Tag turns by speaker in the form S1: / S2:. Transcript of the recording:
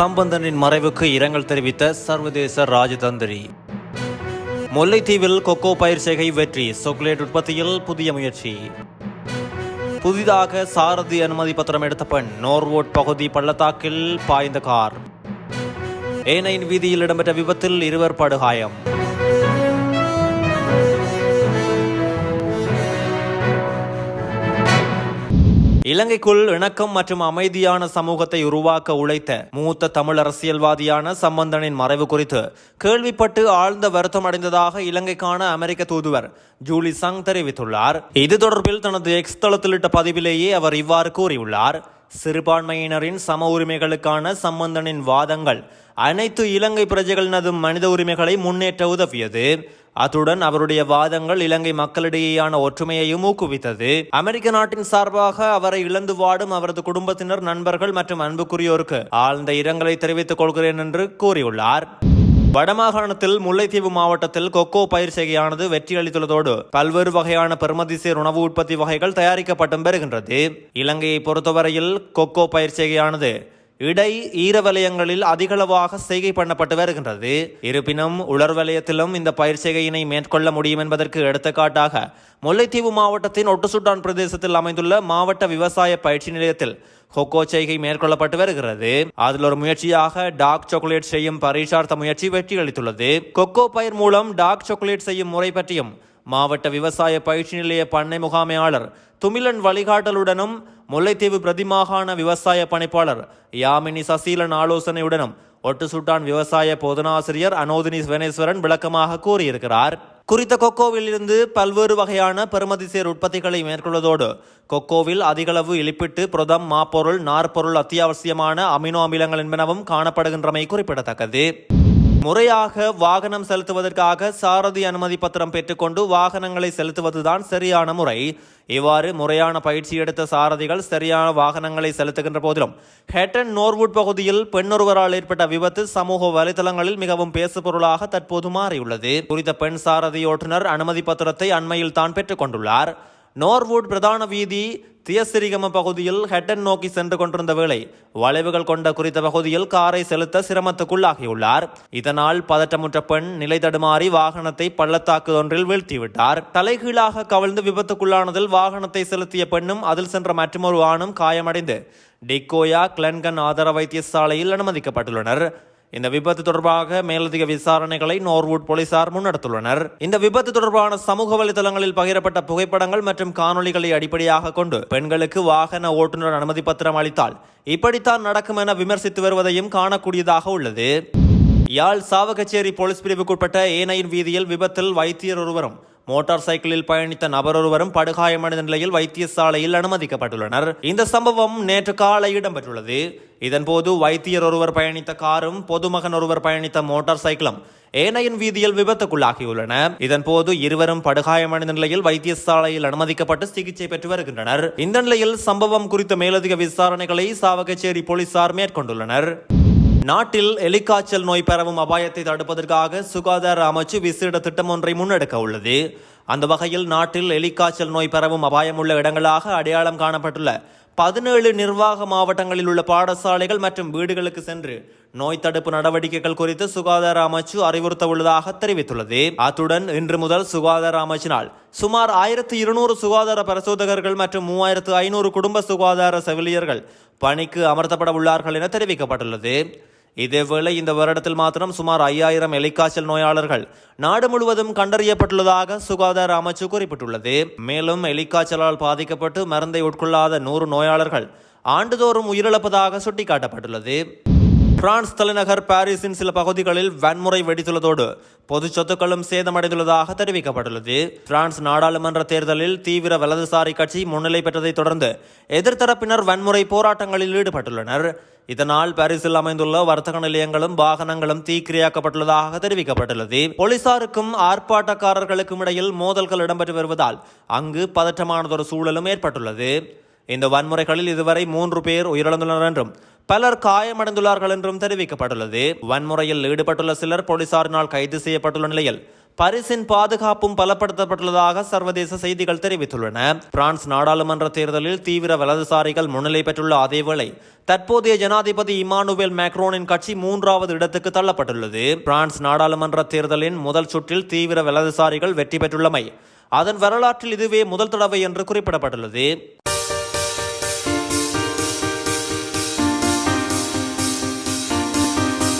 S1: சம்பந்தனின் மறைவுக்கு இரங்கல் தெரிவித்த சர்வதேச ராஜதந்திரி. முல்லைத்தீவில் கொக்கோ பயிர் செய்கை வெற்றி சாக்லேட் உற்பத்தியில் புதிய முயற்சி. புதிதாக சாரதி அனுமதி பத்திரம் எடுத்த பெண் நோர்வோட் பகுதி பள்ளத்தாக்கில் பாய்ந்த கார். ஏனையின் வீதியில் இடம்பெற்ற விபத்தில் இருவர் படுகாயம். இலங்கைக்குள் இணக்கம் மற்றும் அமைதியான சமூகத்தை உருவாக்க உழைத்த மூத்த தமிழ் அரசியல்வாதியான சம்பந்தனின் மறைவு குறித்து கேள்விப்பட்டு ஆழ்ந்த வருத்தம் அடைந்ததாக இலங்கைக்கான அமெரிக்க தூதுவர் ஜூலி சங் தெரிவித்துள்ளார். இது தொடர்பில் தனது எக்ஸ் தளத்திலிட்ட பதிவிலேயே அவர் இவ்வாறு கூறியுள்ளார். சிறுபான்மையினரின் சம உரிமைகளுக்கான சம்பந்தனின் வாதங்கள் அனைத்து இலங்கை பிரஜைகளினதும் மனித உரிமைகளை முன்னேற்ற உதவியது. அத்துடன் அவருடைய வாதங்கள் இலங்கை மக்களிடையேயான ஒற்றுமையையும் ஊக்குவித்தது. அமெரிக்க நாட்டின் சார்பாக அவரை இழந்து வாடும் அவரது குடும்பத்தினர் நண்பர்கள் மற்றும் அன்புக்குரியோருக்கு ஆழ்ந்த இரங்கலை தெரிவித்துக் கொள்கிறேன் என்று கூறியுள்ளார். வடமாகாணத்தில் முல்லைத்தீவு மாவட்டத்தில் கொக்கோ பயிர் செய்கையானது வெற்றியளித்துள்ளதோடு பல்வேறு வகையான பெருமதிசீர் உணவு உற்பத்தி வகைகள் தயாரிக்கப்பட்டும் பெறுகின்றது. இலங்கையை பொறுத்தவரையில் கொக்கோ பயிர் செய்கையானது இடை ஈர வலயங்களில் அதிகளவாக செய்கை பண்ணப்பட்டு வருகின்றது. இருப்பினும் உலர் வலயத்திலும் இந்த பயிர் செய்கையினை மேற்கொள்ள முடியும் என்பதற்கு எடுத்துக்காட்டாக முல்லைத்தீவு மாவட்டத்தின் ஒட்டுசுட்டான் பிரதேசத்தில் அமைந்துள்ள மாவட்ட விவசாய பயிற்சி நிலையத்தில் கொக்கோ செய்கை மேற்கொள்ளப்பட்டு வருகிறது. அதில் ஒரு முயற்சியாக டார்க் சாக்லேட் செய்யும் பரீட்சார்த்த முயற்சி வெற்றியளித்துள்ளது. கொக்கோ பயிர் மூலம் டார்க் சாக்லேட் செய்யும் முறை பற்றியும் மாவட்ட விவசாய பயிற்சி நிலைய பண்ணை முகாமையாளர் துமிலன் வழிகாட்டலுடனும் முல்லைத்தீவு பிரதிமாகாண விவசாய பணிப்பாளர் யாமினி சசீலன் ஆலோசனையுடனும் ஒட்டுசுட்டான் விவசாய போதனாசிரியர் அனோதினி சிவனேஸ்வரன் விளக்கமாக கூறியிருக்கிறார். குறித்த கொக்கோவில் இருந்து பல்வேறு வகையான பெறுமதிசேர் உற்பத்திகளை மேற்கொள்வதோடு கொக்கோவில் அதிகளவு இழிப்பிட்டு புரதம் மாப்பொருள் நாற்பொருள் அத்தியாவசியமான அமினோ அமிலங்கள் என்பனவும் காணப்படுகின்றமை குறிப்பிடத்தக்கது. முறையாக வாகனம் செலுத்துவதற்காக சாரதி அனுமதி பத்திரம் பெற்றுக்கொண்டு வாகனங்களை செலுத்துவதுதான் சரியான முறை. இவ்வாறு முறையான பயிற்சி எடுத்த சாரதிகள் சரியான வாகனங்களை செலுத்துகின்ற போதிலும் ஹெட்டன் நோர்வுட் பகுதியில் பெண்ணொருவரால் ஏற்பட்ட விபத்து சமூக வலைதளங்களில் மிகவும் பேசுபொருளாக தற்போது மாறியுள்ளது. குறித்த பெண் சாரதி ஓட்டுநர் அனுமதி பத்திரத்தை அண்மையில் தான் பெற்றுக் கொண்டுள்ளார் நோர்வுட் பிரதான வீதி தியசிரிகம பகுதியில் ஹெட்டன் நோக்கி சென்று கொண்டிருந்த வேளை வளைவுகள் கொண்ட குறித்த பகுதியில் காரை செலுத்த சிரமத்துக்குள்ளாகியுள்ளார் இதனால் பதட்டமுற்ற பெண் நிலை தடுமாறி வாகனத்தை பள்ளத்தாக்கு ஒன்றில் வீழ்த்திவிட்டார் தலைகீழாக கவிழ்ந்து விபத்துக்குள்ளானதில் வாகனத்தை செலுத்திய பெண்ணும் அதில் சென்ற மற்றொரு ஆணும் காயமடைந்து டிக்கோயா கிளன்கன் ஆதார வைத்தியசாலையில் அனுமதிக்கப்பட்டுள்ளனர் இந்த விபத்து தொடர்பாக மேலதிக விசாரணைகளை நோர்வுட் போலீசார் முன்னெடுத்துள்ளனர். இந்த விபத்து தொடர்பான சமூக வலைதளங்களில் பகிரப்பட்ட புகைப்படங்கள் மற்றும் காணொளிகளை அடிப்படையாக கொண்டு பெண்களுக்கு வாகன ஓட்டுநர் அனுமதி பத்திரம் அளித்தால் இப்படித்தான் நடக்கும் என விமர்சித்து வருவதையும் காணக்கூடியதாக உள்ளது. யாழ் சாவகச்சேரி போலீஸ் பிரிவுக்குட்பட்ட ஏனையின் வீதியில் விபத்தில் வைத்தியர் ஒருவரும் மோட்டார் சைக்கிளில் பயணித்த நபர் ஒருவரும் படுகாயமடைந்த நிலையில் வைத்தியசாலையில் அனுமதிக்கப்பட்டுள்ளனர். இந்த சம்பவம் நேற்று காலை இடம்பெற்றுள்ளது. இதன்போது வைத்தியர் ஒருவர் பயணித்த காரும் பொதுமகன் ஒருவர் பயணித்த மோட்டார் சைக்கிளும் ஏனையின் வீதியில் விபத்துக்குள்ளாகியுள்ளன. இதன்போது இருவரும் படுகாயமடைந்த நிலையில் வைத்தியசாலையில் அனுமதிக்கப்பட்டு சிகிச்சை பெற்று வருகின்றனர். இந்த நிலையில் சம்பவம் குறித்த மேலதிக விசாரணைகளை சாவகச்சேரி போலீசார் மேற்கொண்டுள்ளனர். நாட்டில் எலிக்காய்ச்சல் நோய் பரவும் அபாயத்தை தடுப்பதற்காக சுகாதார அமைச்சு விசேட திட்டம் ஒன்றை முன்னெடுக்க உள்ளது. அந்த வகையில் நாட்டில் எலிக்காய்ச்சல் நோய் பரவும் அபாயமுள்ள இடங்களாக அடையாளம் காணப்பட்டுள்ள பதினேழு நிர்வாக மாவட்டங்களில் உள்ள பாடசாலைகள் மற்றும் வீடுகளுக்கு சென்று நோய் தடுப்பு நடவடிக்கைகள் குறித்து சுகாதார அமைச்சு அறிவுறுத்த உள்ளதாக தெரிவித்துள்ளது. அத்துடன் இன்று முதல் சுகாதார அமைச்சினால் சுமார் ஆயிரத்தி இருநூறு சுகாதார பரிசோதகர்கள் மற்றும் மூவாயிரத்து ஐநூறு குடும்ப சுகாதார செவிலியர்கள் பணிக்கு அமர்த்தப்பட உள்ளார்கள் என தெரிவிக்கப்பட்டுள்ளது. இதேவேளை இந்த வருடத்தில் மாத்திரம் சுமார் ஐயாயிரம் எலிக்காய்ச்சல் நோயாளர்கள் நாடு முழுவதும் கண்டறியப்பட்டுள்ளதாக சுகாதார அமைச்சு குறிப்பிட்டுள்ளது. மேலும் எலிக்காய்ச்சலால் பாதிக்கப்பட்டு மருந்தை உட்கொள்ளாத நூறு நோயாளர்கள் ஆண்டுதோறும் உயிரிழப்பதாக சுட்டிக்காட்டப்பட்டுள்ளது. பிரான்ஸ் தலைநகர் பாரிஸின் சில பகுதிகளில் வன்முறை வெடித்துள்ளதோடு பொது சொத்துக்களும் சேதமடைந்துள்ளதாக தெரிவிக்கப்பட்டுள்ளது. பிரான்ஸ் நாடாளுமன்ற தேர்தலில் தீவிர வலதுசாரி கட்சி முன்னிலை பெற்றதைத் தொடர்ந்து எதிர்த்தரப்பினர் வன்முறை போராட்டங்களில் ஈடுபட்டுள்ளனர். இதனால் பாரிஸில் அமைந்துள்ள வர்த்தக நிலையங்களும் வாகனங்களும் தீக்கிரையாக்கப்பட்டுள்ளதாக தெரிவிக்கப்பட்டுள்ளது. போலீசாருக்கும் ஆர்ப்பாட்டக்காரர்களுக்கும் இடையில் மோதல்கள் இடம்பெற்று வருவதால் அங்கு பதற்றமானதொரு சூழலும் ஏற்பட்டுள்ளது. இந்த வன்முறைகளில் இதுவரை மூன்று பேர் உயிரிழந்துள்ளனர் என்றும் பலர் காயமடைந்துள்ளார்கள் என்றும் தெரிவிக்கப்பட்டுள்ளது. வன்முறையில் ஈடுபட்டுள்ள சிலர் போலீசாரினால் கைது செய்யப்பட்டுள்ள நிலையில் பரிசின் பாதுகாப்பும் பலப்படுத்தப்பட்டுள்ளதாக சர்வதேச செய்திகள் தெரிவித்துள்ளன. பிரான்ஸ் நாடாளுமன்ற தேர்தலில் தீவிர வலதுசாரிகள் முன்னிலை பெற்றுள்ள அதேவேளை தற்போதைய ஜனாதிபதி இமானுவேல் மேக்ரோனின் கட்சி மூன்றாவது இடத்துக்கு தள்ளப்பட்டுள்ளது. பிரான்ஸ் நாடாளுமன்ற தேர்தலின் முதல் சுற்றில் தீவிர வலதுசாரிகள் வெற்றி பெற்றுள்ளமை அதன் வரலாற்றில் இதுவே முதல் தடவை என்று குறிப்பிடப்பட்டுள்ளது.